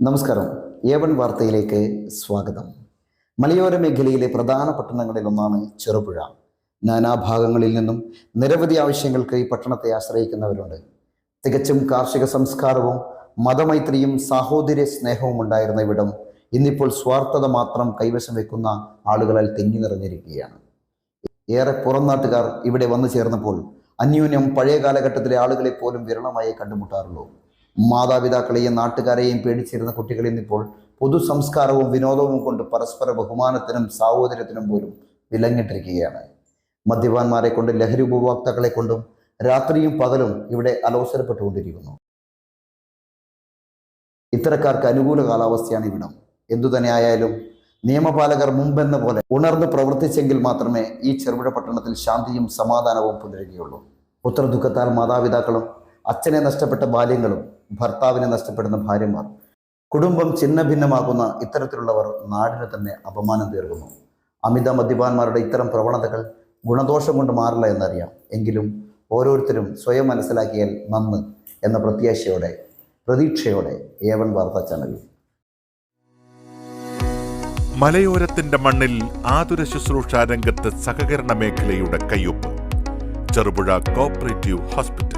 നമസ്കാരം. ഏവൻ വാർത്തയിലേക്ക് സ്വാഗതം. മലയോര മേഖലയിലെ പ്രധാന പട്ടണങ്ങളിൽ ഒന്നാണ് ചെറുപുഴ. നാനാഭാഗങ്ങളിൽ നിന്നും നിരവധി ആവശ്യങ്ങൾക്ക് ഈ പട്ടണത്തെ ആശ്രയിക്കുന്നവരുണ്ട്. തികച്ചും കാർഷിക സംസ്കാരവും മതമൈത്രിയും സാഹോദര്യ സ്നേഹവും ഉണ്ടായിരുന്ന ഇവിടം ഇന്നിപ്പോൾ സ്വാർത്ഥത മാത്രം കൈവശം വെക്കുന്ന ആളുകളാൽ തിങ്ങി നിറഞ്ഞിരിക്കുകയാണ്. ഏറെ പുറം നാട്ടുകാർ ഇവിടെ വന്നു ചേർന്നപ്പോൾ അന്യൂന്യം പഴയ കാലഘട്ടത്തിലെ ആളുകളെ പോലും വിരളമായി കണ്ടുമുട്ടാറുള്ളൂ. മാതാപിതാക്കളെയും നാട്ടുകാരെയും പേടിച്ചിരുന്ന കുട്ടികൾ ഇന്നിപ്പോൾ പൊതു സംസ്കാരവും വിനോദവും കൊണ്ട് പരസ്പര ബഹുമാനത്തിനും സാഹോദര്യത്തിനും പോലും വിലങ്ങിട്ടിരിക്കുകയാണ്. മദ്യപാന്മാരെ കൊണ്ട് ലഹരി ഉപഭോക്താക്കളെ കൊണ്ടും രാത്രിയും പകലും ഇവിടെ അലോസരപ്പെട്ടുകൊണ്ടിരിക്കുന്നു. ഇത്തരക്കാർക്ക് അനുകൂല കാലാവസ്ഥയാണ് ഇവിടം. എന്തുതന്നെ ആയാലും നിയമപാലകർ മുമ്പെന്ന പോലെ ഉണർന്ന് പ്രവർത്തിച്ചെങ്കിൽ മാത്രമേ ഈ ചെറുപുഴ പട്ടണത്തിൽ ശാന്തിയും സമാധാനവും പുലരുകയുള്ളൂ. പുത്രദുഃഖത്താൽ മാതാപിതാക്കളും അച്ഛനെ നഷ്ടപ്പെട്ട ബാല്യങ്ങളും ഭർത്താവിനെ നഷ്ടപ്പെടുന്ന ഭാര്യമാർ. കുടുംബം ചിന്ന ഭിന്നമാകുന്ന ഇത്തരത്തിലുള്ളവർ നാടിന് തന്നെ അപമാനം തീർക്കുന്നു. അമിത മദ്യപാന്മാരുടെ ഇത്തരം പ്രവണതകൾ ഗുണദോഷം കൊണ്ട് മാറില്ല എന്നറിയാം. എങ്കിലും ഓരോരുത്തരും സ്വയം മനസ്സിലാക്കിയാൽ നന്ന് എന്ന പ്രത്യാശയോടെ പ്രതീക്ഷയോടെ ഏവൻ വാർത്താ ചാനൽ മലയോരത്തിന്റെ മണ്ണിൽ ആതുര ശുശ്രൂഷ രംഗത്ത് സഹകരണ മേഖലയുടെ കയ്യൊപ്പ്. Cherupuzha cooperative hospital.